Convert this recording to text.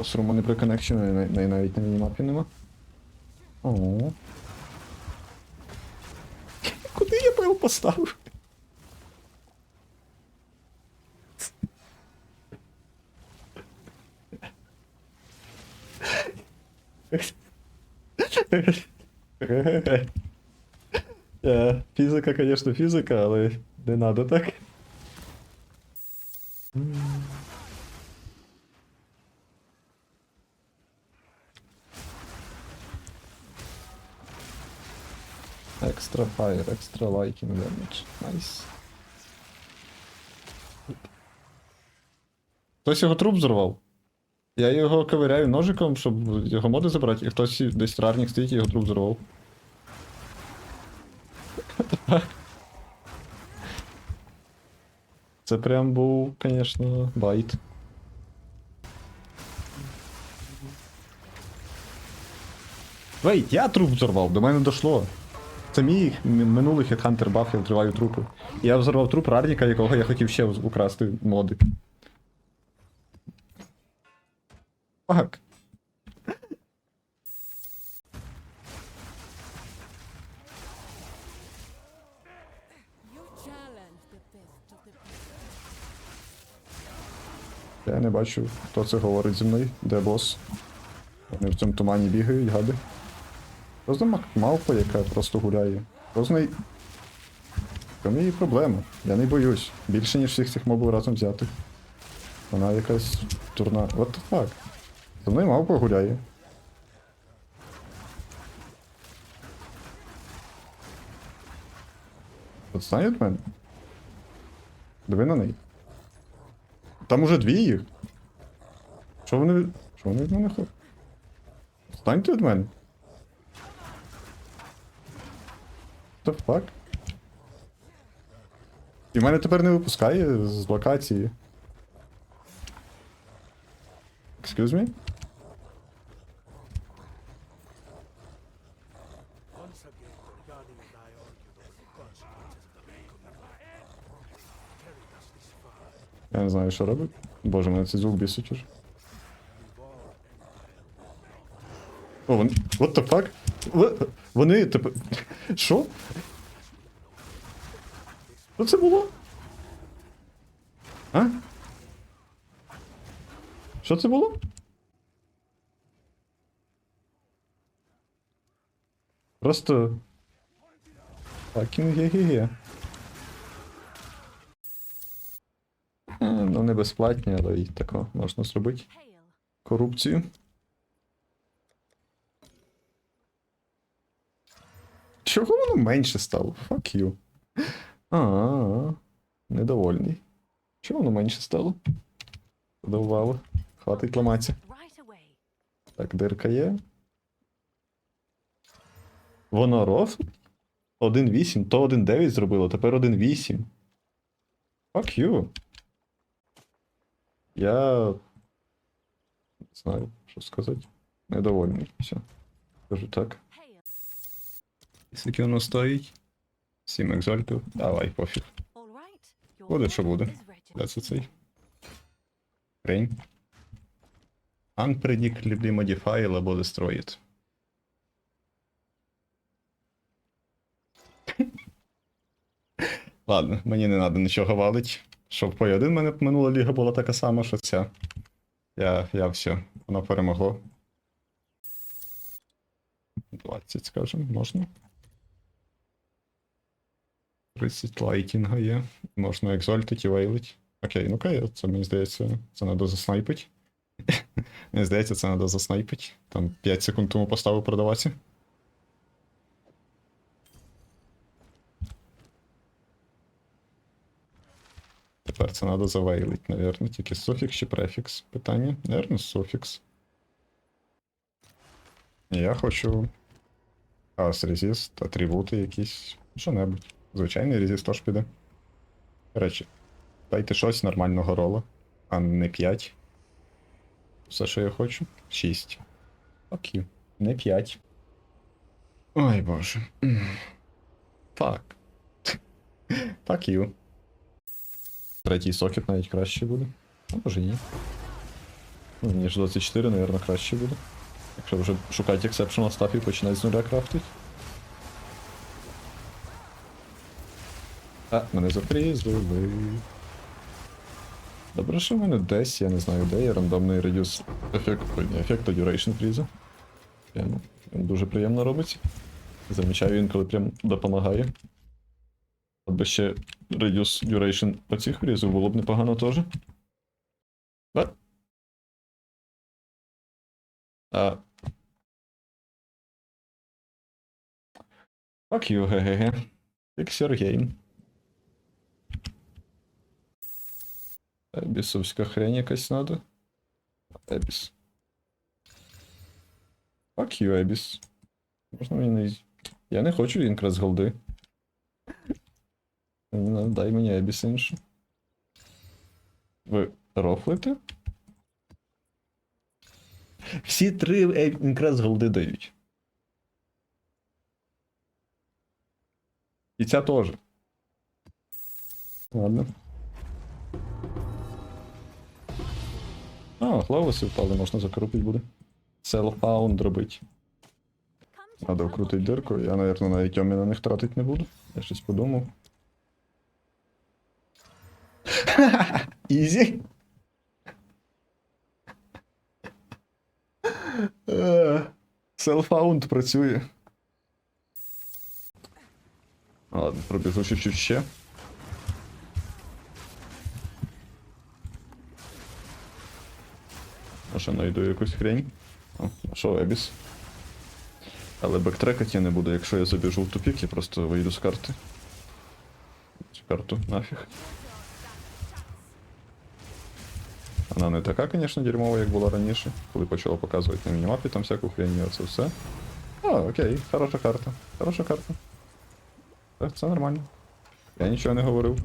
Посруму не приконекчено, неї навіть на мінімапі нема. О. Куди я пил поставив? Е, Фізика, звісно, фізика, але не надо так. Екстра фаєр, екстра лайкінг демедж. Найс. Хтось його труп зірвав. Я його ковиряю ножиком, щоб його моди забрати, і хтось десь рарник стоїть і його труп зірвав. Це прям був, звісно, байт. Вейт, я труп взорвав, до мене дошло. Це мій минулий хедхантер баф, я взриваю трупи. Я взорвав труп рарніка, якого я хотів ще украсти моди. Фак. Я не бачу, хто це говорить зі мною, де бос. Вони в цьому тумані бігають, гади. Що за мавпа, яка просто гуляє? Неї? В чому її проблема? Я не боюсь. Більше, ніж всіх цих мобів разом взятих. Вона якась дурна. What the fuck? За мною мавпа гуляє. Отстань від мене. Диви на неї. Там уже дві їх. Що вони від. Що вони від мене хочуть? Станьте від мене. What the fuck? І мене тепер не випускає з локації. Excuse me? Я не знаю, що робить. Боже, мене цей звук бісить уже. О, вони. What the fuck? Вони тепер. Що? Що це було? А? Що це було? Просто. Fucking ге-ге-ге. Ну, не безплатні, але і тако можна зробити. Корупцію. Чого воно менше стало? Fuck you. А, недовольний. Чого воно менше стало? Задовбало. Хватить ламатися. Так, дирка є. Воно ров? 1.8, то 1.9 зробило, тепер 1.8. Fuck you. Я. Не знаю, що сказати. Недовольний. Все. Кажу так. Скільки воно стоїть? 7 екзальтів. Давай, пофіг. Буде, що буде. Де це цей? Крейн. Unpredictably modifiable або destroyed. Ладно, мені не треба нічого валить. Щоб по 1 мене минула ліга була така сама, що ця. Я, я все, воно перемогло. 20, скажем, можна. 30 лайтінга є. Можна екзольтить і вейлить. Окей, ну окей, це мені здається, це треба заснайпити. мені здається, це треба заснайпити. Там 5 секунд тому поставив продаватися. Тепер це треба завейлить, навірно. Тільки суфікс чи префікс. Питання? Наверно, суфікс. Я хочу. Хаос резист, атрибути якісь. Що-небудь. Звичайний резист теж піде. Речі, дайте щось нормального рола, а не 5. Все, що я хочу. 6. Окей. Не 5. Ой боже. Так. Так ю. Третій сокет навіть краще буде. А може ні. Ніж 24, напевно, краще буде. Якщо вже шукати exceptional stuff і починати з нуля крафтити. А, мене запрізали. Добре, що в мене десь, я не знаю де, є рандомний радіус ефект, не ефект, duration фріза. Прямо. Він дуже приємно робить. Замічаю він, коли прям допомагає. Би ще радіус duration оцих фрізів було б непогано теж. А? А. Fuck you, ге-ге-ге. Fix your game. Ебісовська хрень якась надо. Ебіс. Fuck you, Ебіс. Можна мені. Я не хочу інкрас голди. Ну, Дай мені Ебіс інше. Ви рофлите? Всі три інкрас голди дають. І ця теж. Ладно. А, лавоси впали, можна закрутити буде. Селфаунд робить. Надо вкрутити дирку, я, наверное, на ітьомі на них тратити не буду. Я щось подумав. Ізі. Селфаунд працює. Ладно, пробіжу чуть-чуть ще. Може знайду якусь хрень. О, що, Ебіс? Але бектрекати я не буду, якщо я забіжу в тупік, я просто вийду з карти. Цю карту нафіг. Вона не така, звісно, дерьмова, як була раніше, коли почала показувати на мінімапі там всяку хрень, і оце все. А, окей, хороша карта. Хороша карта. Так, це нормально. Я нічого не говорив.